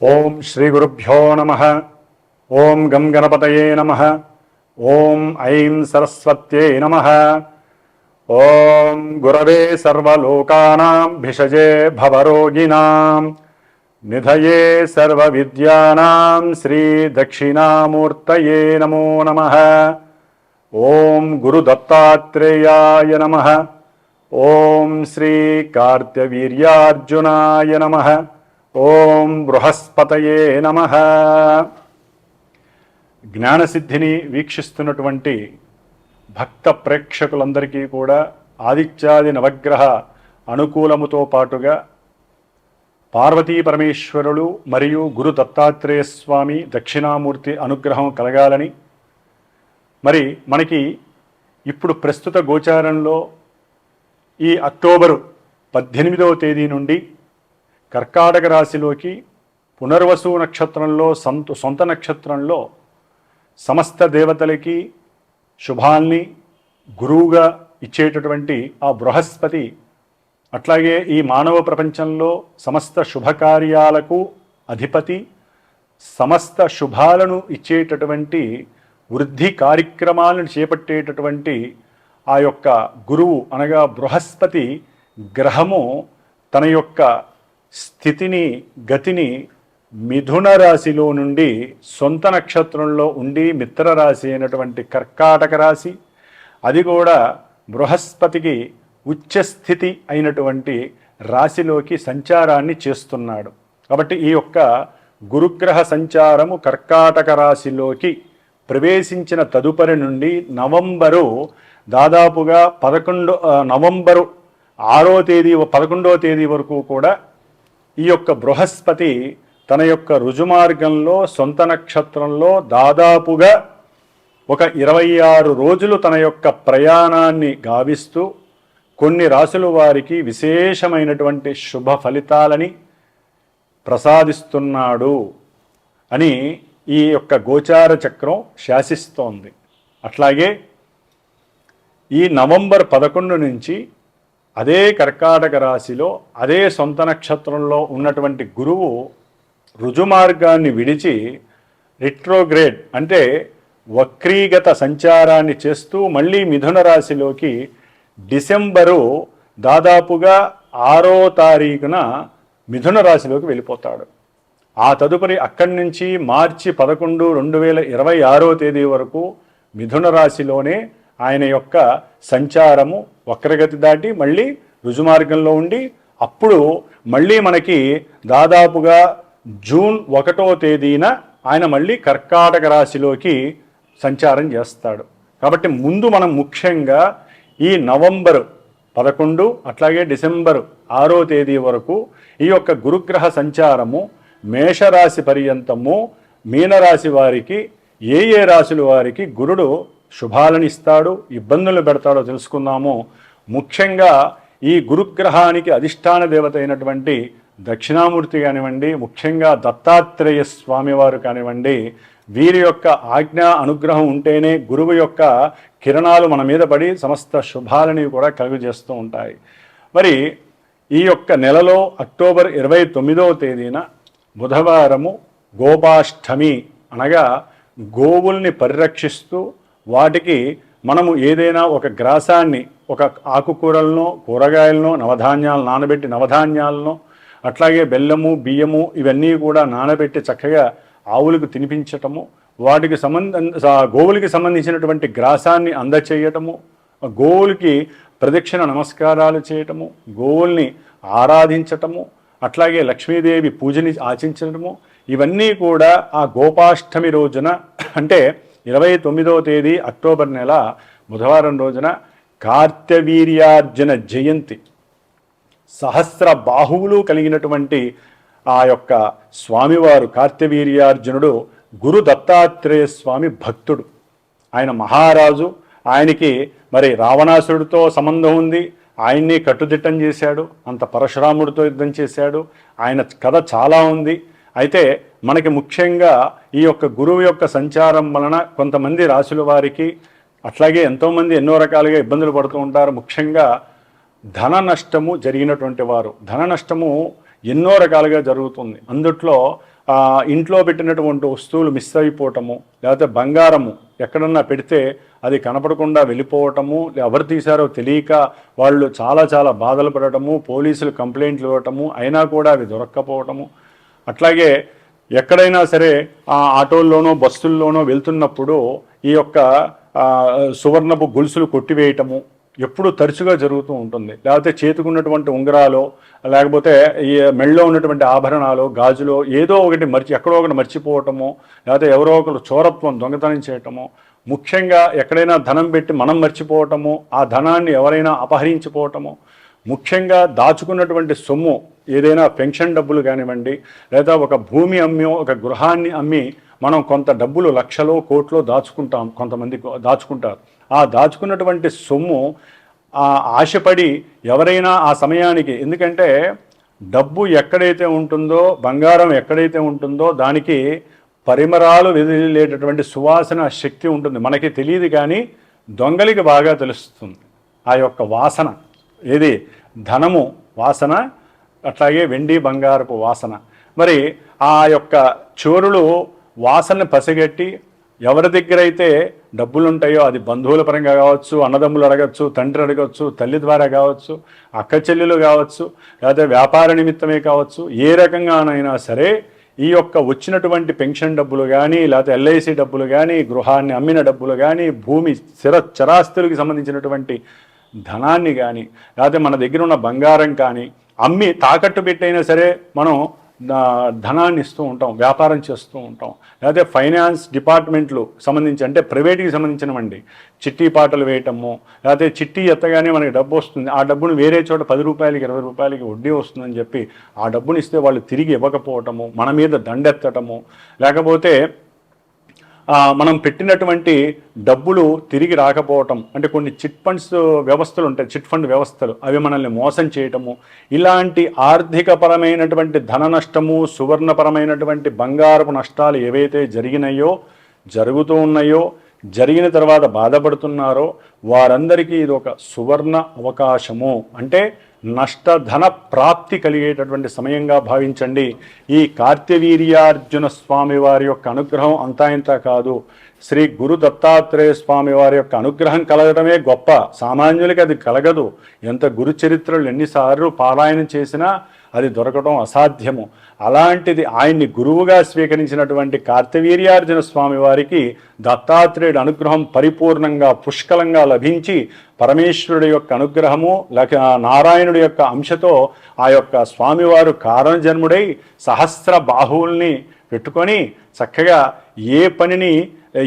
ఓం శ్రీ గురుభ్యో నమ ఓం గం గణపతయే నమ ఓం ఐం సరస్వత్యై నమ ఓం గురవే సర్వలోకానాం భిషజే భవరోగిణాం నిధయే సర్వవిద్యానాం శ్రీ దక్షిణామూర్తయే నమో నమ ఓం గురుదత్తాత్రేయాయ నమ ఓం శ్రీ కార్త్యవీర్యార్జునాయ నమ ఓం బృహస్పతయే నమ. జ్ఞానసిద్ధిని వీక్షిస్తున్నటువంటి భక్త ప్రేక్షకులందరికీ కూడా ఆదిత్యాది నవగ్రహ అనుకూలముతో పాటుగా పార్వతీ పరమేశ్వరులు మరియు గురు దత్తాత్రేయ స్వామి దక్షిణామూర్తి అనుగ్రహం కలగాలని. మరి మనకి ఇప్పుడు ప్రస్తుత గోచారంలో ఈ అక్టోబరు పద్దెనిమిదవ తేదీ నుండి కర్కాటక రాశిలోకి పునర్వసు నక్షత్రంలో సంత సొంత నక్షత్రంలో సమస్త దేవతలకి శుభాల్ని గురువుగా ఇచ్చేటటువంటి ఆ బృహస్పతి అట్లాగే ఈ మానవ ప్రపంచంలో సమస్త శుభకార్యాలకు అధిపతి సమస్త శుభాలను ఇచ్చేటటువంటి వృద్ధి కార్యక్రమాలను చేపట్టేటటువంటి ఆ యొక్క గురువు అనగా బృహస్పతి గ్రహము తన యొక్క స్థితిని గతిని మిథున రాశిలో నుండి సొంత నక్షత్రంలో ఉండి మిత్ర రాశి అయినటువంటి కర్కాటక రాశి అది కూడా బృహస్పతికి ఉచ్చస్థితి అయినటువంటి రాశిలోకి సంచారాన్ని చేస్తున్నాడు. కాబట్టి ఈ యొక్క గురుగ్రహ సంచారము కర్కాటక రాశిలోకి ప్రవేశించిన తదుపరి నుండి నవంబరు దాదాపుగా పదకొండు నవంబరు ఆరో తేదీ పదకొండవ తేదీ వరకు కూడా ఈ యొక్క బృహస్పతి తన యొక్క రుజుమార్గంలో సొంత నక్షత్రంలో దాదాపుగా ఒక ఇరవై ఆరు రోజులు తన యొక్క ప్రయాణాన్ని గావిస్తూ కొన్ని రాసుల వారికి విశేషమైనటువంటి శుభ ఫలితాలని ప్రసాదిస్తున్నాడు అని ఈ యొక్క గోచార చక్రం శాసిస్తోంది. అట్లాగే ఈ నవంబర్ పదకొండు నుంచి అదే కర్కాటక రాశిలో అదే సొంత నక్షత్రంలో ఉన్నటువంటి గురువు రుజుమార్గాన్ని విడిచి రిట్రోగ్రేడ్ అంటే వక్రీగత సంచారాన్ని చేస్తూ మళ్ళీ మిథున రాశిలోకి డిసెంబరు దాదాపుగా ఆరో తారీఖున మిథున రాశిలోకి వెళ్ళిపోతాడు. ఆ తదుపరి అక్కడి నుంచి మార్చి పదకొండు రెండు వేల ఇరవై ఆరో తేదీ వరకు మిథున రాశిలోనే ఆయన యొక్క సంచారము వక్రగతి దాటి మళ్ళీ రుజుమార్గంలో ఉండి అప్పుడు మళ్ళీ మనకి దాదాపుగా జూన్ ఒకటో తేదీన ఆయన మళ్ళీ కర్కాటక రాశిలోకి సంచారం చేస్తాడు. కాబట్టి ముందు మనం ముఖ్యంగా ఈ నవంబరు పదకొండు అట్లాగే డిసెంబర్ ఆరో తేదీ వరకు ఈ యొక్క గురుగ్రహ సంచారము మేషరాశి పర్యంతము మీనరాశి వారికి ఏ ఏ రాశుల వారికి గురుడు శుభాలను ఇస్తాడు ఇబ్బందులు పెడతాడో తెలుసుకుందాము. ముఖ్యంగా ఈ గురుగ్రహానికి అధిష్టాన దేవత అయినటువంటి దక్షిణామూర్తి కానివ్వండి ముఖ్యంగా దత్తాత్రేయ స్వామివారు కానివ్వండి వీరి యొక్క ఆజ్ఞ అనుగ్రహం ఉంటేనే గురువు యొక్క కిరణాలు మన మీద పడి సమస్త శుభాలని కూడా కలుగజేస్తూ ఉంటాయి. మరి ఈ యొక్క నెలలో అక్టోబర్ ఇరవై తొమ్మిదవ తేదీన బుధవారము గోపాష్టమి అనగా గోవుల్ని పరిరక్షిస్తూ వాటికి మనము ఏదైనా ఒక గ్రాసాన్ని ఒక ఆకుకూరలను కూరగాయలను నవధాన్యాలు నానబెట్టి నవధాన్యాలను అట్లాగే బెల్లము బియ్యము ఇవన్నీ కూడా నానబెట్టి చక్కగా ఆవులకు తినిపించటము వాటికి సంబంధ గోవులకి సంబంధించినటువంటి గ్రాసాన్ని అందచేయటము గోవులకి ప్రదక్షిణ నమస్కారాలు చేయటము గోవుల్ని ఆరాధించటము అట్లాగే లక్ష్మీదేవి పూజని ఆచించటము ఇవన్నీ కూడా ఆ గోపాష్టమి రోజున అంటే ఇరవై తొమ్మిదవ తేదీ అక్టోబర్ నెల బుధవారం రోజున కార్తవీర్యార్జున జయంతి. సహస్ర బాహువులు కలిగినటువంటి ఆ యొక్క స్వామివారు కార్తవీర్యార్జునుడు గురు దత్తాత్రేయ స్వామి భక్తుడు. ఆయన మహారాజు. ఆయనకి మరి రావణాసురుడితో సంబంధం ఉంది. ఆయన్ని కట్టుదిట్టం చేశాడు. అంత పరశురాముడితో యుద్ధం చేశాడు. ఆయన కథ చాలా ఉంది. అయితే మనకి ముఖ్యంగా ఈ యొక్క గురువు యొక్క సంచారం వలన కొంతమంది రాసుల వారికి అట్లాగే ఎంతోమంది ఎన్నో రకాలుగా ఇబ్బందులు పడుతూ ఉంటారు. ముఖ్యంగా ధన నష్టము జరిగినటువంటి వారు. ధన నష్టము ఎన్నో రకాలుగా జరుగుతుంది. అందుట్లో ఇంట్లో పెట్టినటువంటి వస్తువులు మిస్ అయిపోవటము లేకపోతే బంగారము ఎక్కడన్నా పెడితే అది కనపడకుండా వెళ్ళిపోవటము ఎవరు తీశారో తెలియక వాళ్ళు చాలా చాలా బాధలు పడటము పోలీసులు కంప్లైంట్లు ఇవ్వటము అయినా కూడా అవి దొరక్కపోవటము. అట్లాగే ఎక్కడైనా సరే ఆ ఆటోల్లోనో బస్సుల్లోనో వెళ్తున్నప్పుడు ఈ యొక్క సువర్ణపు గొలుసులు కొట్టివేయటము ఎప్పుడు తరచుగా జరుగుతూ ఉంటుంది. లేకపోతే చేతికున్నటువంటి ఉంగరాలు లేకపోతే ఈ మెళ్ళలో ఉన్నటువంటి ఆభరణాలు గాజులు ఏదో ఒకటి మర్చి ఎక్కడో ఒకటి మర్చిపోవటము లేకపోతే ఎవరో ఒకరు చోరత్వం దొంగతనం చేయటము ముఖ్యంగా ఎక్కడైనా ధనం పెట్టి మనం మర్చిపోవటము ఆ ధనాన్ని ఎవరైనా అపహరించిపోవటము ముఖ్యంగా దాచుకున్నటువంటి సొమ్ము ఏదైనా పెన్షన్ డబ్బులు కానివ్వండి లేదా ఒక భూమి అమ్మి ఒక గృహాన్ని అమ్మి మనం కొంత డబ్బులు లక్షలో కోట్లో దాచుకుంటాం కొంతమంది దాచుకుంటారు. ఆ దాచుకున్నటువంటి సొమ్ము ఆశపడి ఎవరైనా ఆ సమయానికి ఎందుకంటే డబ్బు ఎక్కడైతే ఉంటుందో బంగారం ఎక్కడైతే ఉంటుందో దానికి పరిమరాలు వెదిలేటటువంటి సువాసన శక్తి ఉంటుంది. మనకి తెలియదు కానీ దొంగలికి బాగా తెలుస్తుంది. ఆ యొక్క వాసన. ఏది? ధనము వాసన అట్లాగే వెండి బంగారపు వాసన. మరి ఆ యొక్క చోరులు వాసన పసిగట్టి ఎవరి దగ్గర అయితే డబ్బులు ఉంటాయో అది బంధువుల పరంగా కావచ్చు అన్నదమ్ములు అడగచ్చు తండ్రి అడగచ్చు తల్లి ద్వారా కావచ్చు అక్క చెల్లెలు కావచ్చు లేదా వ్యాపార నిమిత్తమే కావచ్చు ఏ రకంగానైనా సరే ఈ యొక్క వచ్చినటువంటి పెన్షన్ డబ్బులు కానీ లేకపోతే ఎల్ఐసి డబ్బులు కానీ గృహాన్ని అమ్మిన డబ్బులు కానీ భూమి స్థిర చరాస్తులకు సంబంధించినటువంటి ధనాన్ని కానీ లేకపోతే మన దగ్గర ఉన్న బంగారం కానీ అమ్మి తాకట్టు పెట్టైనా సరే మనం ధనాన్ని ఇస్తూ ఉంటాం వ్యాపారం చేస్తూ ఉంటాం. లేకపోతే ఫైనాన్స్ డిపార్ట్మెంట్లు సంబంధించి అంటే ప్రైవేట్కి సంబంధించినవండి. చిట్టి పాటలు వేయటము లేకపోతే చిట్టి ఎత్తగానే మనకి డబ్బు వస్తుంది. ఆ డబ్బును వేరే చోట పది రూపాయలకి ఇరవై రూపాయలకి వడ్డీ వస్తుందని చెప్పి ఆ డబ్బుని ఇస్తే వాళ్ళు తిరిగి ఇవ్వకపోవటము మన మీద దండెత్తటము. లేకపోతే మనం పెట్టినటువంటి డబ్బులు తిరిగి రాకపోవటం అంటే కొన్ని చిట్ ఫండ్స్ వ్యవస్థలు ఉంటాయి చిట్ ఫండ్ వ్యవస్థలు అవి మనల్ని మోసం చేయటము ఇలాంటి ఆర్థికపరమైనటువంటి ధన నష్టము సువర్ణపరమైనటువంటి బంగారపు నష్టాలు ఏవైతే జరిగినాయో జరుగుతూ ఉన్నాయో జరిగిన తర్వాత బాధపడుతున్నారో వారందరికీ ఇది ఒక సువర్ణ అవకాశము. అంటే నష్టధన ప్రాప్తి కలిగేటటువంటి సమయంగా భావించండి. ఈ కార్తవీర్యార్జున స్వామి వారి యొక్క అనుగ్రహం అంతా ఇంత కాదు. శ్రీ గురు దత్తాత్రేయ స్వామి వారి యొక్క అనుగ్రహం కలగడమే గొప్ప. సామాన్యులకి అది కలగదు. ఎంత గురు చరిత్రలు ఎన్నిసార్లు పారాయణ చేసినా అది దొరకడం అసాధ్యము. అలాంటిది ఆయన్ని గురువుగా స్వీకరించినటువంటి కార్తవీర్యార్జున స్వామి వారికి దత్తాత్రేయుడు అనుగ్రహం పరిపూర్ణంగా పుష్కలంగా లభించి పరమేశ్వరుడి యొక్క అనుగ్రహము లేక నారాయణుడి యొక్క అంశతో ఆ యొక్క స్వామివారు కారణజన్ముడై సహస్ర బాహువుల్ని పెట్టుకొని చక్కగా ఏ పనిని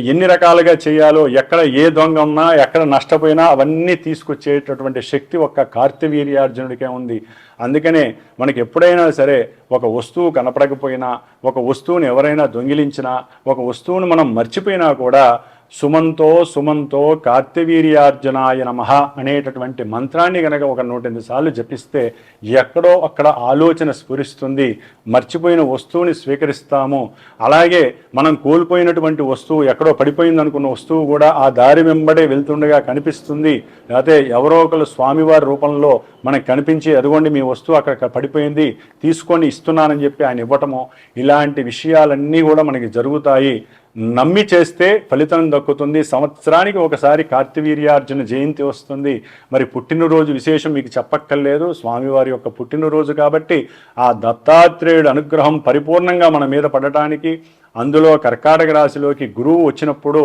ఎన్ని రకాలుగా చేయాలో ఎక్కడ ఏ దొంగ ఉన్నా ఎక్కడ నష్టపోయినా అవన్నీ తీసుకొచ్చేటటువంటి శక్తి ఒక్క కార్తవీర్యార్జునుడికే ఉంది. అందుకనే మనకి ఎప్పుడైనా సరే ఒక వస్తువు కనపడకపోయినా ఒక వస్తువుని ఎవరైనా దొంగిలించినా ఒక వస్తువును మనం మర్చిపోయినా కూడా సుమంతో సుమంతో కార్తవీర్యార్జునాయ నమ అనేటటువంటి మంత్రాన్ని కనుక ఒక నూటెనిమిది సార్లు జపిస్తే ఎక్కడో అక్కడ ఆలోచన స్ఫురిస్తుంది. మర్చిపోయిన వస్తువుని స్వీకరిస్తాము. అలాగే మనం కోల్పోయినటువంటి వస్తువు ఎక్కడో పడిపోయింది అనుకున్న వస్తువు కూడా ఆ దారి వెంబడే వెళ్తుండగా కనిపిస్తుంది. లేకపోతే ఎవరో ఒకరు స్వామివారి రూపంలో మనకు కనిపించి అదిగోండి మీ వస్తువు అక్కడ పడిపోయింది తీసుకొని ఇస్తున్నానని చెప్పి ఆయన ఇవ్వటము ఇలాంటి విషయాలన్నీ కూడా మనకి జరుగుతాయి. నమ్మి చేస్తే ఫలితం దక్కుతుంది. సంవత్సరానికి ఒకసారి కార్తివీర్యార్జున జయంతి వస్తుంది. మరి పుట్టినరోజు విశేషం మీకు చెప్పక్కర్లేదు. స్వామివారి యొక్క పుట్టినరోజు కాబట్టి ఆ దత్తాత్రేయుడు అనుగ్రహం పరిపూర్ణంగా మన మీద పడటానికి అందులో కర్కాటక రాశిలోకి గురువు వచ్చినప్పుడు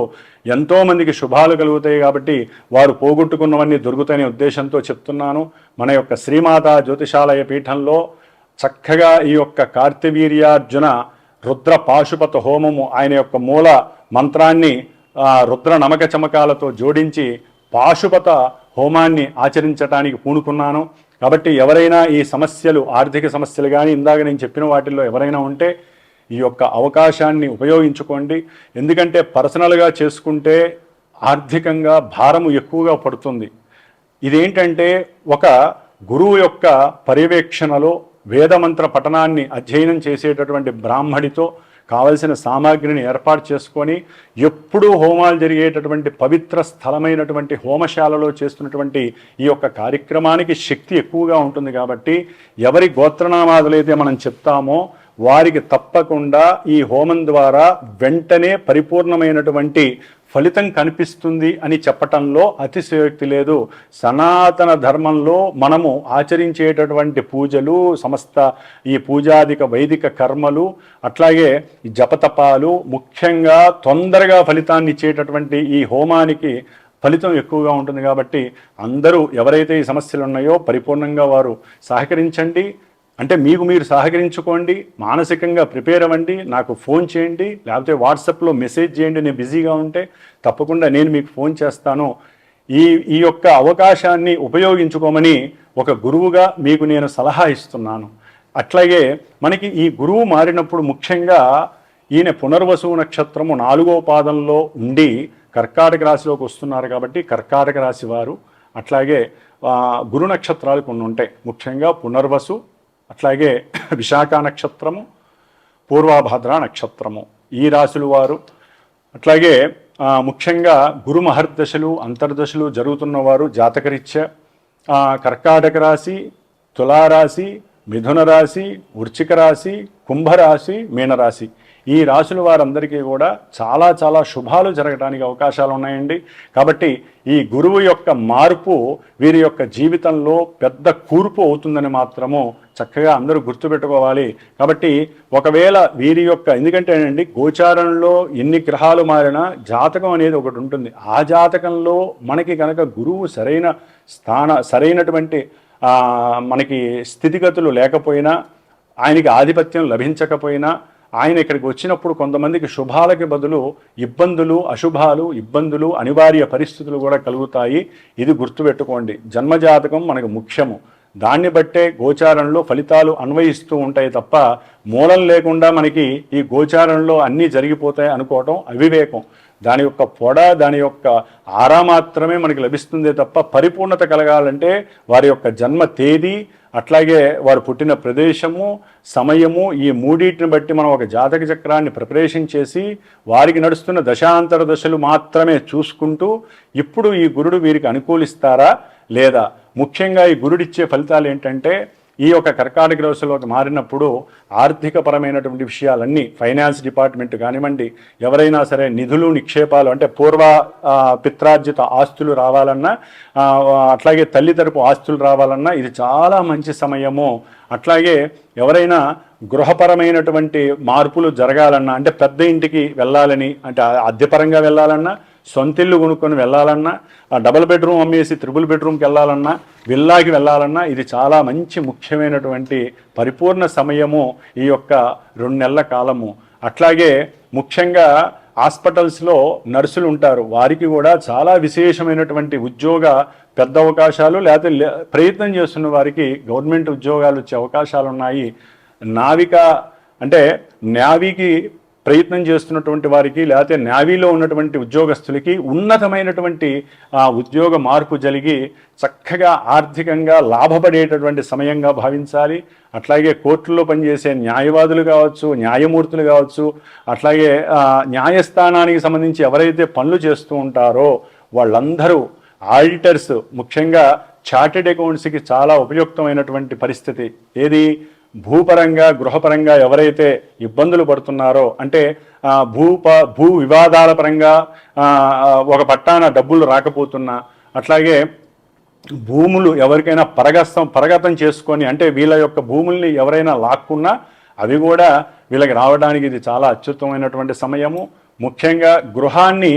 ఎంతోమందికి శుభాలు కలుగుతాయి కాబట్టి వారు పోగొట్టుకున్నవన్నీ దొరుకుతాయనే ఉద్దేశంతో చెప్తున్నాను. మన యొక్క శ్రీమాత జ్యోతిషాలయ పీఠంలో చక్కగా ఈ యొక్క కార్తివీర్యార్జున రుద్ర పాశుపత హోమము ఆయన యొక్క మూల మంత్రాన్ని రుద్ర నమక చమకాలతో జోడించి పాశుపత హోమాన్ని ఆచరించటానికి పూనుకున్నాను. కాబట్టి ఎవరైనా ఈ సమస్యలు ఆర్థిక సమస్యలు కానీ ఇందాక నేను చెప్పిన వాటిల్లో ఎవరైనా ఉంటే ఈ యొక్క అవకాశాన్ని ఉపయోగించుకోండి. ఎందుకంటే పర్సనల్గా చేసుకుంటే ఆర్థికంగా భారము ఎక్కువగా పడుతుంది. ఇదేంటంటే ఒక గురువు యొక్క పర్యవేక్షణలో వేదమంత్ర పఠనాన్ని అధ్యయనం చేసేటటువంటి బ్రాహ్మడితో కావలసిన సామాగ్రిని ఏర్పాటు చేసుకొని ఎప్పుడూ హోమాలు జరిగేటటువంటి పవిత్ర స్థలమైనటువంటి హోమశాలలో చేస్తున్నటువంటి ఈ యొక్క కార్యక్రమానికి శక్తి ఎక్కువగా ఉంటుంది కాబట్టి ఎవరి గోత్రనామాదులైతే మనం చెప్తామో వారికి తప్పకుండా ఈ హోమం ద్వారా వెంటనే పరిపూర్ణమైనటువంటి ఫలితం కనిపిస్తుంది అని చెప్పటంలో అతిశయోక్తి లేదు. సనాతన ధర్మంలో మనము ఆచరించేటటువంటి పూజలు సమస్త ఈ పూజాదిక వైదిక కర్మలు అట్లాగే జపతపాలు ముఖ్యంగా తొందరగా ఫలితాన్ని ఇచ్చేటటువంటి ఈ హోమానికి ఫలితం ఎక్కువగా ఉంటుంది కాబట్టి అందరూ ఎవరైతే ఈ సమస్యలు ఉన్నాయో పరిపూర్ణంగా వారు సహకరించండి. అంటే మీకు మీరు సహకరించుకోండి మానసికంగా ప్రిపేర్ అవ్వండి నాకు ఫోన్ చేయండి లేకపోతే వాట్సాప్లో మెసేజ్ చేయండి నేను బిజీగా ఉంటే తప్పకుండా నేను మీకు ఫోన్ చేస్తాను. ఈ ఈ యొక్క అవకాశాన్ని ఉపయోగించుకోమని ఒక గురువుగా మీకు నేను సలహా ఇస్తున్నాను. అట్లాగే మనకి ఈ గురువు మారినప్పుడు ముఖ్యంగా ఈయన పునర్వసు నక్షత్రము నాలుగో పాదంలో ఉండి కర్కాటక రాశిలోకి వస్తున్నారు కాబట్టి కర్కాటక రాశి వారు. అట్లాగే గురు నక్షత్రాలు కొన్ని ఉంటాయి. ముఖ్యంగా పునర్వసు అట్లాగే విశాఖ నక్షత్రము పూర్వభద్ర నక్షత్రము ఈ రాశుల వారు. అట్లాగే ముఖ్యంగా గురు మహర్దశలు అంతర్దశలు జరుగుతున్న వారు జాతకరీత్యా కర్కాటక రాశి తులారాశి మిథున రాశి వృచ్చిక రాశి కుంభరాశి మీనరాశి. ఈ రాశుల వారందరికీ కూడా చాలా చాలా శుభాలు జరగడానికి అవకాశాలు ఉన్నాయండి. కాబట్టి ఈ గురువు యొక్క మార్పు వీరి యొక్క జీవితంలో పెద్ద కూర్పు అవుతుందని మాత్రము చక్కగా అందరూ గుర్తుపెట్టుకోవాలి. కాబట్టి ఒకవేళ వీరి యొక్క ఎందుకంటే అండి గోచారంలో ఎన్ని గ్రహాలు మారినా జాతకం అనేది ఒకటి ఉంటుంది. ఆ జాతకంలో మనకి కనుక గురువు సరైన స్థాన సరైనటువంటి మనకి స్థితిగతులు లేకపోయినా ఆయనకి ఆధిపత్యం లభించకపోయినా ఆయన ఇక్కడికి వచ్చినప్పుడు కొంతమందికి శుభాలకి బదులు ఇబ్బందులు అశుభాలు ఇబ్బందులు అనివార్య పరిస్థితులు కూడా కలుగుతాయి. ఇది గుర్తుపెట్టుకోండి. జన్మజాతకం మనకు ముఖ్యము. దాన్ని బట్టే గోచారంలో ఫలితాలు అన్వయిస్తూ ఉంటాయి తప్ప మూలం లేకుండా మనకి ఈ గోచారంలో అన్నీ జరిగిపోతాయి అనుకోవటం అవివేకం. దాని యొక్క పొడ దాని యొక్క ఆరా మాత్రమే మనకి లభిస్తుందే తప్ప పరిపూర్ణత కలగాలంటే వారి యొక్క జన్మ తేదీ అట్లాగే వారు పుట్టిన ప్రదేశము సమయము ఈ మూడింటిని బట్టి మనం ఒక జాతక చక్రాన్ని ప్రిపరేషన్ చేసి వారికి నడుస్తున్న దశాంతర దశలు మాత్రమే చూసుకుంటూ ఇప్పుడు ఈ గురుడు వీరికి అనుకూలిస్తారా? లేదా ముఖ్యంగా ఈ గురుడిచ్చే ఫలితాలు ఏంటంటే ఈ యొక్క కర్కాటక రాశిలోకి మారినప్పుడు ఆర్థికపరమైనటువంటి విషయాలన్నీ ఫైనాన్స్ డిపార్ట్మెంట్ కానివ్వండి ఎవరైనా సరే నిధులు నిక్షేపాలు అంటే పూర్వ పిత్రార్జిత ఆస్తులు రావాలన్నా అట్లాగే తల్లి తరపు ఆస్తులు రావాలన్నా ఇది చాలా మంచి సమయము. అట్లాగే ఎవరైనా గృహపరమైనటువంటి మార్పులు జరగాలన్నా అంటే పెద్ద ఇంటికి వెళ్ళాలని అంటే అద్దెపరంగా వెళ్ళాలన్నా సొంతిల్లు కొనుక్కొని వెళ్ళాలన్నా ఆ డబుల్ బెడ్రూమ్ అమ్మేసి త్రిబుల్ బెడ్రూమ్కి వెళ్ళాలన్నా విల్లాకి వెళ్ళాలన్నా ఇది చాలా మంచి ముఖ్యమైనటువంటి పరిపూర్ణ సమయము ఈ యొక్క రెండు నెలల కాలము. అట్లాగే ముఖ్యంగా హాస్పిటల్స్లో నర్సులు ఉంటారు. వారికి కూడా చాలా విశేషమైనటువంటి ఉద్యోగ పెద్ద అవకాశాలు లేకపోతే ప్రయత్నం చేస్తున్న వారికి గవర్నమెంట్ ఉద్యోగాలు వచ్చే అవకాశాలు ఉన్నాయి నావిక అంటే నావికి ప్రయత్నం చేస్తున్నటువంటి వారికి లేకపోతే నావీలో ఉన్నటువంటి ఉద్యోగస్తులకి ఉన్నతమైనటువంటి ఆ, ఉద్యోగ మార్పు జరిగి చక్కగా ఆర్థికంగా లాభపడేటటువంటి సమయంగా భావించాలి. అట్లాగే కోర్టుల్లో పనిచేసే న్యాయవాదులు కావచ్చు న్యాయమూర్తులు కావచ్చు అట్లాగే న్యాయస్థానానికి సంబంధించి ఎవరైతే పనులు చేస్తూ ఉంటారో వాళ్ళందరూ ఆడిటర్స్ ముఖ్యంగా చార్టెడ్ అకౌంట్స్కి చాలా ఉపయుక్తమైనటువంటి పరిస్థితి. ఏది? భూపరంగా గృహపరంగా ఎవరైతే ఇబ్బందులు పడుతున్నారో అంటే భూప భూ వివాదాల పరంగా ఒక పట్టాన డబ్బులు రాకపోతున్నా అట్లాగే భూములు ఎవరికైనా పరగస్తం పరగతం చేసుకొని అంటే వీళ్ళ యొక్క భూముల్ని ఎవరైనా లాక్కున్నా అవి కూడా వీళ్ళకి రావడానికి ఇది చాలా అత్యుత్తమైనటువంటి సమయము. ముఖ్యంగా గృహాన్ని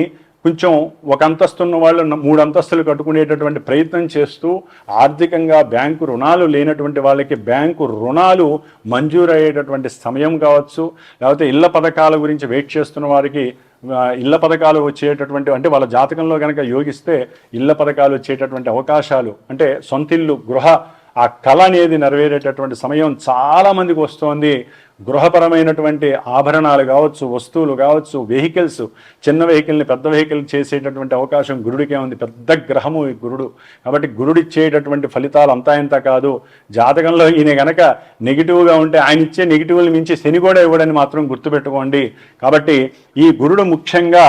కొంచెం ఒక అంతస్తున్న వాళ్ళు మూడు అంతస్తులు కట్టుకునేటటువంటి ప్రయత్నం చేస్తూ ఆర్థికంగా బ్యాంకు రుణాలు లేనటువంటి వాళ్ళకి బ్యాంకు రుణాలు మంజూరు అయ్యేటటువంటి సమయం కావచ్చు లేకపోతే ఇళ్ళ పథకాల గురించి వెయిట్ చేస్తున్న వారికి ఇళ్ళ పథకాలు వచ్చేటటువంటి అంటే వాళ్ళ జాతకంలో కనుక యోగిస్తే ఇళ్ళ పథకాలు వచ్చేటటువంటి అవకాశాలు అంటే సొంతిల్లు గృహ ఆ కళ అనేది నెరవేరేటటువంటి సమయం చాలా మందికి వస్తోంది. గృహపరమైనటువంటి ఆభరణాలు కావచ్చు వస్తువులు కావచ్చు వెహికల్స్ చిన్న వెహికల్ని పెద్ద వెహికల్ చేసేటటువంటి అవకాశం గురుడికే ఉంది. పెద్ద గ్రహము ఈ గురుడు. కాబట్టి గురుడు ఇచ్చేటటువంటి ఫలితాలు అంతా ఇంత కాదు. జాతకంలో ఈయన గనక నెగిటివ్గా ఉంటే ఆయన ఇచ్చే నెగిటివ్ని మించి శని కూడా ఇవ్వడని మాత్రం గుర్తుపెట్టుకోండి. కాబట్టి ఈ గురుడు ముఖ్యంగా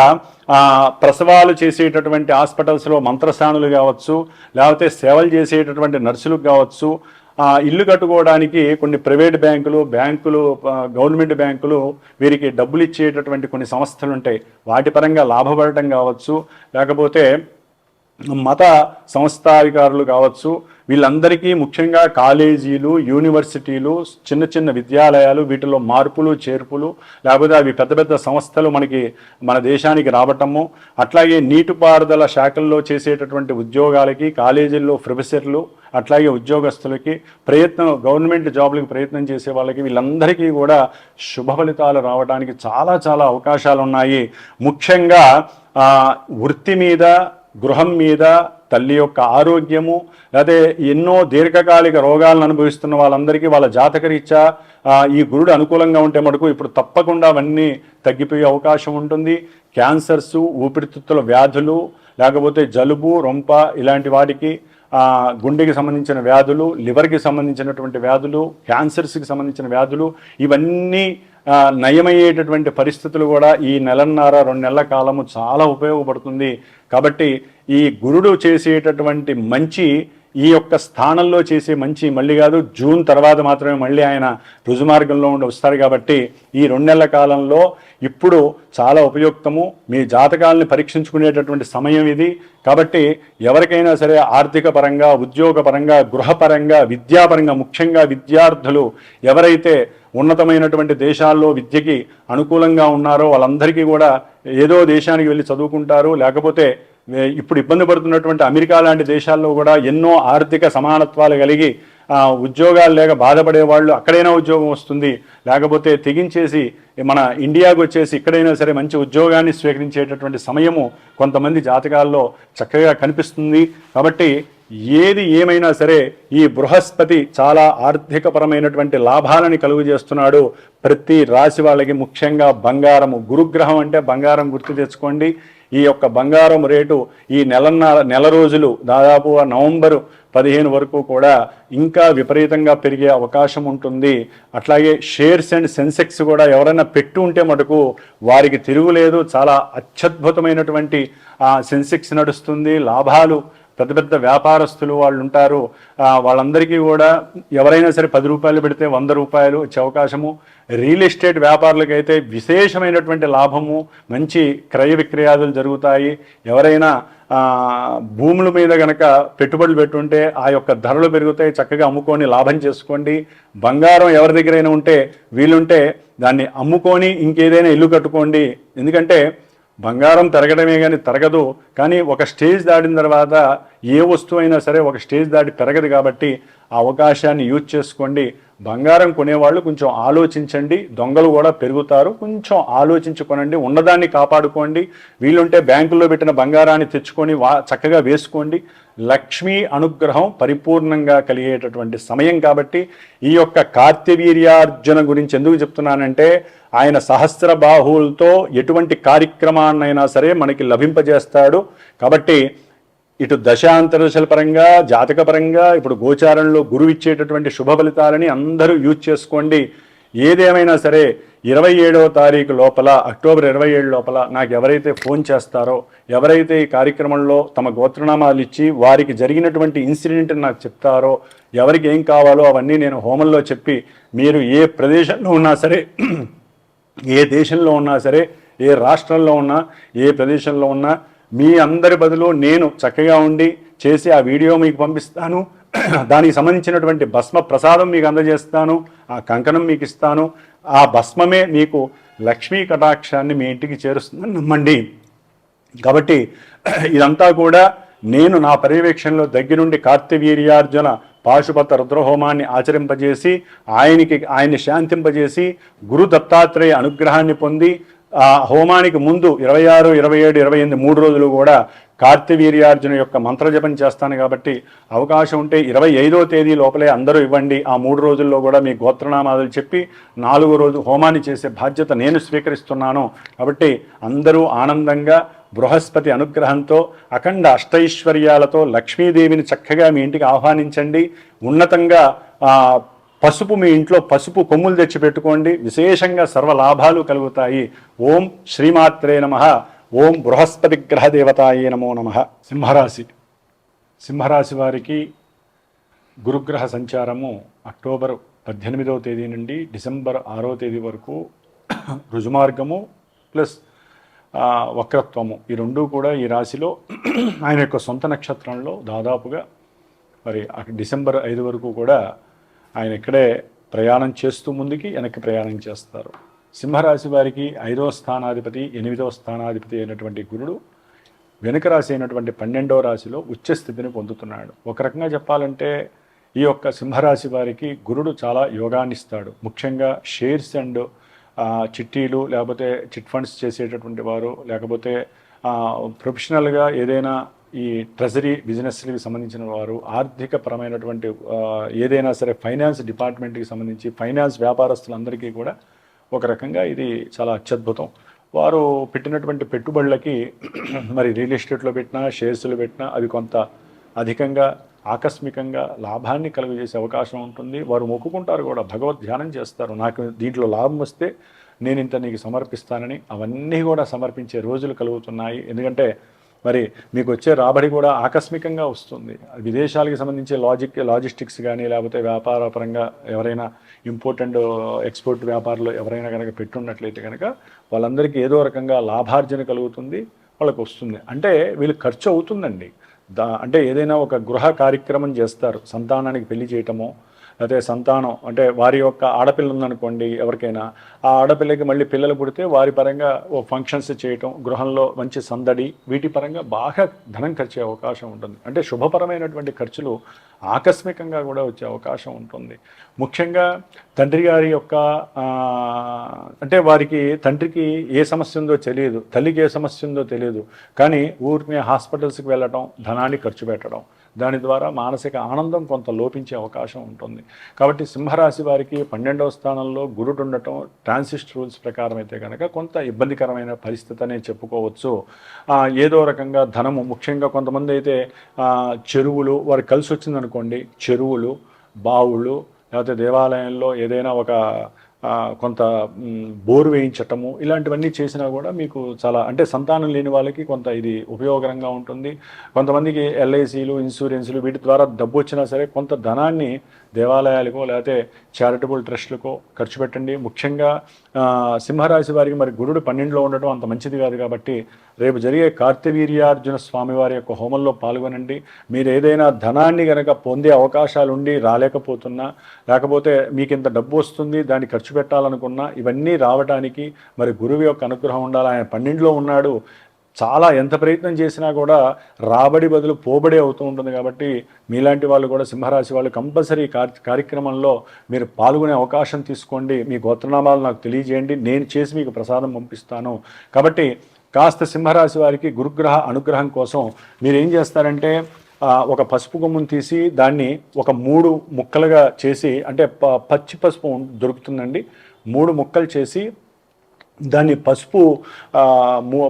ప్రసవాలు చేసేటటువంటి హాస్పిటల్స్లో మంత్రస్థానులు కావచ్చు లేకపోతే సేవలు చేసేటటువంటి నర్సులకు కావచ్చు ఇల్లు కట్టుకోవడానికి కొన్ని ప్రైవేట్ బ్యాంకులు బ్యాంకులు గవర్నమెంట్ బ్యాంకులు వీరికి డబ్బులు ఇచ్చేటటువంటి కొన్ని సంస్థలు ఉంటాయి. వాటి పరంగా లాభపడటం కావచ్చు లేకపోతే మత సంస్థాధికారులు కావచ్చు వీళ్ళందరికీ ముఖ్యంగా కాలేజీలు యూనివర్సిటీలు చిన్న చిన్న విద్యాలయాలు వీటిలో మార్పులు చేర్పులు లేకపోతే అవి పెద్ద పెద్ద సంస్థలు మనకి మన దేశానికి రావటము అట్లాగే నీటిపారుదల శాఖల్లో చేసేటటువంటి ఉద్యోగాలకి కాలేజీల్లో ప్రొఫెసర్లు అట్లాగే ఉద్యోగస్తులకి ప్రయత్నం గవర్నమెంట్ జాబ్లకు ప్రయత్నం చేసే వాళ్ళకి వీళ్ళందరికీ కూడా శుభ ఫలితాలు రావడానికి చాలా చాలా అవకాశాలు ఉన్నాయి ముఖ్యంగా వృత్తి మీద గృహం మీద తల్లి యొక్క ఆరోగ్యము అదే ఎన్నో దీర్ఘకాలిక రోగాలను అనుభవిస్తున్న వాళ్ళందరికీ వాళ్ళ జాతకరీత్యా ఈ గురుడు అనుకూలంగా ఉంటే మటుకు ఇప్పుడు తప్పకుండా అవన్నీ తగ్గిపోయే అవకాశం ఉంటుంది. క్యాన్సర్సు ఊపిరితిత్తుల వ్యాధులు లేకపోతే జలుబు రొంప ఇలాంటి వాటికి గుండెకి సంబంధించిన వ్యాధులు లివర్కి సంబంధించినటువంటి వ్యాధులు క్యాన్సర్స్కి సంబంధించిన వ్యాధులు ఇవన్నీ నయమయ్యేటటువంటి పరిస్థితులు కూడా ఈ నెలన్నర రెండు నెలల కాలము చాలా ఉపయోగపడుతుంది. కాబట్టి ఈ గురుడు చేసేటటువంటి మంచి ఈ యొక్క స్థానంలో చేసే మంచి మళ్ళీ కాదు జూన్ తర్వాత మాత్రమే మళ్ళీ ఆయన రుజుమార్గంలో ఉండి వస్తారు కాబట్టి ఈ రెండు నెలల కాలంలో ఇప్పుడు చాలా ఉపయుక్తము. మీ జాతకాలని పరీక్షించుకునేటటువంటి సమయం ఇది. కాబట్టి ఎవరికైనా సరే ఆర్థిక పరంగా ఉద్యోగపరంగా గృహపరంగా విద్యాపరంగా ముఖ్యంగా విద్యార్థులు ఎవరైతే ఉన్నతమైనటువంటి దేశాల్లో విద్యకి అనుకూలంగా ఉన్నారో వాళ్ళందరికీ కూడా ఏదో దేశానికి వెళ్ళి చదువుకుంటారు. లేకపోతే ఇప్పుడు ఇబ్బంది పడుతున్నటువంటి అమెరికా లాంటి దేశాల్లో కూడా ఎన్నో ఆర్థిక సమానత్వాలు కలిగి ఉద్యోగాలు లేక బాధపడే వాళ్ళు అక్కడైనా ఉద్యోగం వస్తుంది. లేకపోతే తెగించేసి మన ఇండియాకు వచ్చేసి ఇక్కడైనా సరే మంచి ఉద్యోగాన్ని స్వీకరించేటటువంటి సమయము కొంతమంది జాతకాల్లో చక్కగా కనిపిస్తుంది. కాబట్టి ఏది ఏమైనా సరే ఈ బృహస్పతి చాలా ఆర్థికపరమైనటువంటి లాభాలని కలుగు చేస్తున్నాడు. ప్రతి రాశి వాళ్ళకి ముఖ్యంగా బంగారము గురుగ్రహం అంటే బంగారం గుర్తు తెచ్చుకోండి. ఈ యొక్క బంగారం రేటు ఈ నెలన్నర నెల రోజులు దాదాపు నవంబరు పదిహేను వరకు కూడా ఇంకా విపరీతంగా పెరిగే అవకాశం ఉంటుంది. అట్లాగే షేర్స్ అండ్ సెన్సెక్స్ కూడా ఎవరైనా పెట్టు ఉంటే మటుకు వారికి తిరుగులేదు. చాలా అత్యద్భుతమైనటువంటి ఆ సెన్సెక్స్ నడుస్తుంది. లాభాలు పెద్ద పెద్ద వ్యాపారస్తులు వాళ్ళు ఉంటారు వాళ్ళందరికీ కూడా ఎవరైనా సరే పది రూపాయలు పెడితే వంద రూపాయలు వచ్చే అవకాశము. రియల్ ఎస్టేట్ వ్యాపారులకైతే విశేషమైనటువంటి లాభము. మంచి క్రయ విక్రయాదులు జరుగుతాయి. ఎవరైనా భూముల మీద గనక పెట్టుబడులు పెట్టుంటే ఆ యొక్క ధరలు పెరుగుతాయి. చక్కగా అమ్ముకొని లాభం చేసుకోండి. బంగారం ఎవరి దగ్గరైనా ఉంటే వీలుంటే దాన్ని అమ్ముకొని ఇంకేదైనా ఇల్లు కట్టుకోండి. ఎందుకంటే బంగారం తరగడమే కానీ తరగదు. కానీ ఒక స్టేజ్ దాటిన తర్వాత ఏ వస్తువు అయినా సరే ఒక స్టేజ్ దాటి పెరగదు కాబట్టి ఆ అవకాశాన్ని యూజ్ చేసుకోండి. బంగారం కొనేవాళ్ళు కొంచెం ఆలోచించండి. దొంగలు కూడా పెరుగుతారు. కొంచెం ఆలోచించుకోనండి. ఉన్నదాన్ని కాపాడుకోండి. వీలుంటే బ్యాంకుల్లో పెట్టిన బంగారాన్ని తెచ్చుకొని వా చక్కగా వేసుకోండి. లక్ష్మీ అనుగ్రహం పరిపూర్ణంగా కలిగేటటువంటి సమయం కాబట్టి ఈ యొక్క కార్తవీర్యార్జున గురించి ఎందుకు చెప్తున్నానంటే ఆయన సహస్ర బాహువులతో ఎటువంటి కార్యక్రమాన్నైనా సరే మనకి లభింపజేస్తాడు. కాబట్టి ఇటు దశాంతర దశల పరంగా జాతక పరంగా ఇప్పుడు గోచారంలో గురువు ఇచ్చేటటువంటి శుభ ఫలితాలని అందరూ యూజ్ చేసుకోండి. ఏదేమైనా సరే ఇరవై ఏడవ తారీఖు లోపల అక్టోబర్ ఇరవై ఏడు లోపల నాకు ఎవరైతే ఫోన్ చేస్తారో ఎవరైతే ఈ కార్యక్రమంలో తమ గోత్రనామాలు ఇచ్చి వారికి జరిగినటువంటి ఇన్సిడెంట్ నాకు చెప్తారో ఎవరికి ఏం కావాలో అవన్నీ నేను హోమంలో చెప్పి మీరు ఏ ప్రదేశంలో ఉన్నా సరే ఏ దేశంలో ఉన్నా సరే ఏ రాష్ట్రంలో ఉన్నా ఏ ప్రదేశంలో ఉన్నా మీ అందరి బదులు నేను చక్కగా ఉండి చేసి ఆ వీడియో మీకు పంపిస్తాను. దానికి సంబంధించినటువంటి భస్మ ప్రసాదం మీకు అందజేస్తాను. ఆ కంకణం మీకు ఇస్తాను. ఆ భస్మమే మీకు లక్ష్మీ కటాక్షాన్ని మీ ఇంటికి చేరుస్తుందని నమ్మండి. కాబట్టి ఇదంతా కూడా నేను నా పర్యవేక్షణలో దగ్గరుండి కార్తవీర్యార్జున పాశుపత రుద్రహోమాన్ని ఆచరింపజేసి ఆయనకి ఆయన్ని శాంతింపజేసి గురు దత్తాత్రేయ అనుగ్రహాన్ని పొంది ఆ హోమానికి ముందు ఇరవై ఆరు ఇరవై ఏడు ఇరవై ఎనిమిది మూడు రోజులు కూడా కార్తివీర్యార్జున యొక్క మంత్రజపం చేస్తాను కాబట్టి అవకాశం ఉంటే ఇరవై ఐదో తేదీ లోపలే అందరూ ఇవ్వండి. ఆ మూడు రోజుల్లో కూడా మీ గోత్రనామాలు చెప్పి నాలుగో రోజు హోమాన్ని చేసే బాధ్యత నేను స్వీకరిస్తున్నాను. కాబట్టి అందరూ ఆనందంగా బృహస్పతి అనుగ్రహంతో అఖండ అష్టైశ్వర్యాలతో లక్ష్మీదేవిని చక్కగా మీ ఇంటికి ఆహ్వానించండి. ఉన్నతంగా పసుపు మీ ఇంట్లో పసుపు కొమ్ములు తెచ్చి పెట్టుకోండి విశేషంగా సర్వ లాభాలు కలుగుతాయి. ఓం శ్రీమాత్రే నమ. ఓం బృహస్పతి గ్రహ దేవతాయే నమో నమ. సింహరాశి. సింహరాశి వారికి గురుగ్రహ సంచారము అక్టోబర్ పద్దెనిమిదవ తేదీ నుండి డిసెంబర్ ఆరవ తేదీ వరకు రుజుమార్గము ప్లస్ వక్రత్వము. ఈ రెండూ కూడా ఈ రాశిలో ఆయన యొక్క సొంత నక్షత్రంలో దాదాపుగా మరి అక్కడ డిసెంబర్ ఐదు వరకు కూడా ఆయన ఇక్కడే ప్రయాణం చేస్తూ ముందుకి వెనక్కి ప్రయాణం చేస్తారు. సింహరాశి వారికి ఐదవ స్థానాధిపతి ఎనిమిదవ స్థానాధిపతి అయినటువంటి గురుడు వెనుక రాశి అయినటువంటి పన్నెండవ రాశిలో ఉచ్చస్థితిని పొందుతున్నాడు. ఒక రకంగా చెప్పాలంటే ఈ యొక్క సింహరాశి వారికి గురుడు చాలా యోగాన్ని ఇస్తాడు. ముఖ్యంగా షేర్స్ అండ్ చిట్టీలు లేకపోతే చిట్ ఫండ్స్ చేసేటటువంటి వారు లేకపోతే ప్రొఫెషనల్గా ఏదైనా ఈ ట్రెజరీ బిజినెస్కి సంబంధించిన వారు ఆర్థిక పరమైనటువంటి ఏదైనా సరే ఫైనాన్స్ డిపార్ట్మెంట్కి సంబంధించి ఫైనాన్స్ వ్యాపారస్తులందరికీ కూడా ఒక రకంగా ఇది చాలా అత్యద్భుతం. వారు పెట్టినటువంటి పెట్టుబడులకి మరి రియల్ ఎస్టేట్లో పెట్టినా షేర్స్లో పెట్టినా అవి కొంత అధికంగా ఆకస్మికంగా లాభాన్ని కలుగజేసే అవకాశం ఉంటుంది. వారు మొక్కుకుంటారు కూడా. భగవద్ ధ్యానం చేస్తారు. నాకు దీంట్లో లాభం వస్తే నేను ఇంత నీకు సమర్పిస్తానని అవన్నీ కూడా సమర్పించే రోజులు కలుగుతున్నాయి. ఎందుకంటే మరి మీకు వచ్చే రాబడి కూడా ఆకస్మికంగా వస్తుంది. విదేశాలకు సంబంధించి లాజిక్ లాజిస్టిక్స్ కానీ లేకపోతే వ్యాపార పరంగా ఎవరైనా ఇంపోర్ట్ అండ్ ఎక్స్పోర్ట్ వ్యాపారంలో ఎవరైనా కనుక పెట్టున్నట్లయితే కనుక వాళ్ళందరికీ ఏదో రకంగా లాభార్జన కలుగుతుంది వాళ్ళకి వస్తుంది. అంటే వీళ్ళు ఖర్చు అవుతుందండి. దా అంటే ఏదైనా ఒక గృహ కార్యక్రమం చేస్తారు సంతానానికి పెళ్ళి చేయటమో లేకపోతే సంతానం అంటే వారి యొక్క ఆడపిల్ల ఉందనుకోండి ఎవరికైనా ఆ ఆడపిల్లకి మళ్ళీ పిల్లలు పుడితే వారి పరంగా ఓ ఫంక్షన్స్ చేయటం గృహంలో మంచి సందడి వీటి పరంగా బాగా ధనం ఖర్చే అవకాశం ఉంటుంది. అంటే శుభపరమైనటువంటి ఖర్చులు ఆకస్మికంగా కూడా వచ్చే అవకాశం ఉంటుంది. ముఖ్యంగా తండ్రి గారి యొక్క అంటే వారికి తండ్రికి ఏ సమస్య ఉందో తెలియదు తల్లికి ఏ సమస్య ఉందో తెలియదు. కానీ ఊరిని హాస్పిటల్స్కి వెళ్ళటం ధనాన్ని ఖర్చు పెట్టడం దాని ద్వారా మానసిక ఆనందం కొంత లోపించే అవకాశం ఉంటుంది. కాబట్టి సింహరాశి వారికి పన్నెండవ స్థానంలో గురుడు ఉండటం ట్రాన్సిస్ట్ రూల్స్ ప్రకారం అయితే కనుక కొంత ఇబ్బందికరమైన పరిస్థితి అనే చెప్పుకోవచ్చు ఏదో రకంగా ధనము ముఖ్యంగా కొంతమంది అయితే చెరువులు వారికి కలిసి వచ్చిందనుకోండి చెరువులు బావులు లేకపోతే దేవాలయంలో ఏదైనా ఒక కొంత బోరు వేయించటము ఇలాంటివన్నీ చేసినా కూడా మీకు చాలా అంటే సంతానం లేని వాళ్ళకి కొంత ఇది ఉపయోగకరంగా ఉంటుంది. కొంతమందికి ఎల్ఐసీలు ఇన్సూరెన్సులు వీటి ద్వారా డబ్బు వచ్చినా సరే కొంత ధనాన్ని దేవాలయాలకో లేకపోతే చారిటబుల్ ట్రస్ట్లకో ఖర్చు పెట్టండి. ముఖ్యంగా సింహరాశి వారికి మరి గురుడు పన్నెండులో ఉండటం అంత మంచిది కాదు కాబట్టి రేపు జరిగే కార్తవీర్యార్జున స్వామి వారి యొక్క హోమంలో పాల్గొనండి. మీరు ఏదైనా ధనాన్ని కనుక పొందే అవకాశాలు ఉండి రాలేకపోతున్నా లేకపోతే మీకు ఇంత డబ్బు వస్తుంది దాన్ని ఖర్చు పెట్టాలనుకున్నా ఇవన్నీ రావడానికి మరి గురువు యొక్క అనుగ్రహం ఉండాలి. ఆయన పన్నెండులో ఉన్నాడు. చాలా ఎంత ప్రయత్నం చేసినా కూడా రాబడి బదులు పోబడి అవుతూ ఉంటుంది కాబట్టి మీలాంటి వాళ్ళు కూడా సింహరాశి వాళ్ళు కంపల్సరీ కార్ కార్యక్రమంలో మీరు పాల్గొనే అవకాశం తీసుకోండి. మీ గోత్రనామాలు నాకు తెలియజేయండి. నేను చేసి మీకు ప్రసాదం పంపిస్తాను. కాబట్టి కాస్త సింహరాశి వారికి గురుగ్రహ అనుగ్రహం కోసం మీరు ఏం చేస్తారంటే ఒక పసుపు కొమ్మును తీసి దాన్ని ఒక మూడు ముక్కలుగా చేసి అంటే ప- పచ్చి పసుపు దొరుకుతుందండి. మూడు ముక్కలు చేసి దాన్ని పసుపు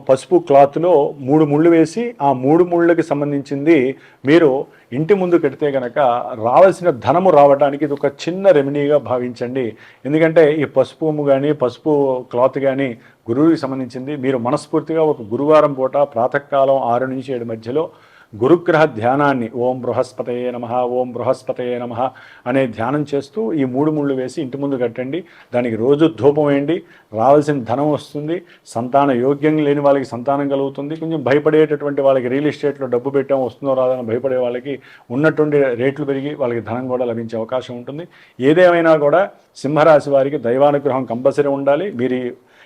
పసుపు క్లాత్లో మూడు ముళ్ళు వేసి ఆ మూడు ముళ్ళకి సంబంధించింది మీరు ఇంటి ముందు కడితే కనుక రావాల్సిన ధనము రావడానికి ఇది ఒక చిన్న రెమెడీగా భావించండి. ఎందుకంటే ఈ పసుపు కానీ పసుపు క్లాత్ కానీ గురువుకి సంబంధించింది. మీరు మనస్ఫూర్తిగా ఒక గురువారం పూట ప్రాతకాలం ఆరు నుంచి ఏడు మధ్యలో గురుగ్రహ ధ్యానాన్ని ఓం బృహస్పతయే నమ ఓం బృహస్పతయే నమ అనే ధ్యానం చేస్తూ ఈ మూడు ముళ్ళు వేసి ఇంటి ముందు కట్టండి. దానికి రోజు ధూపం వేయండి. రావాల్సిన ధనం వస్తుంది. సంతాన యోగ్యం లేని వాళ్ళకి సంతానం కలుగుతుంది. కొంచెం భయపడేటటువంటి వాళ్ళకి రియల్ ఎస్టేట్లో డబ్బు పెట్టాం వస్తుందో రాదని భయపడే వాళ్ళకి ఉన్నటువంటి రేట్లు పెరిగి వాళ్ళకి ధనం కూడా లభించే అవకాశం ఉంటుంది. ఏదేమైనా కూడా సింహరాశి వారికి దైవానుగ్రహం కంపల్సరీ ఉండాలి. మీరు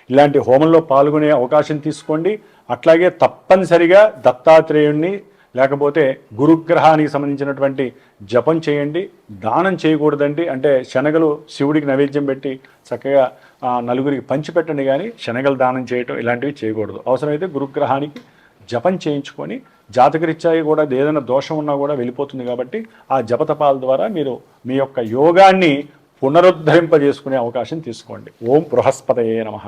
ఇలాంటి హోమంలో పాల్గొనే అవకాశం తీసుకోండి. అట్లాగే తప్పనిసరిగా దత్తాత్రేయుణ్ణి లేకపోతే గురుగ్రహానికి సంబంధించినటువంటి జపం చేయండి దానం చేయకూడదండి. అంటే శనగలు శివుడికి నైవేద్యం పెట్టి చక్కగా నలుగురికి పంచిపెట్టండి కానీ శనగలు దానం చేయటం ఇలాంటివి చేయకూడదు. అవసరమైతే గురుగ్రహానికి జపం చేయించుకొని జాతకరీత్యా కూడా ఏదైనా దోషం ఉన్నా కూడా వెళ్ళిపోతుంది కాబట్టి ఆ జపతపాల ద్వారా మీరు మీ యొక్క యోగాన్ని పునరుద్ధరింపజేసుకునే అవకాశం తీసుకోండి. ఓం బృహస్పతయే నమ.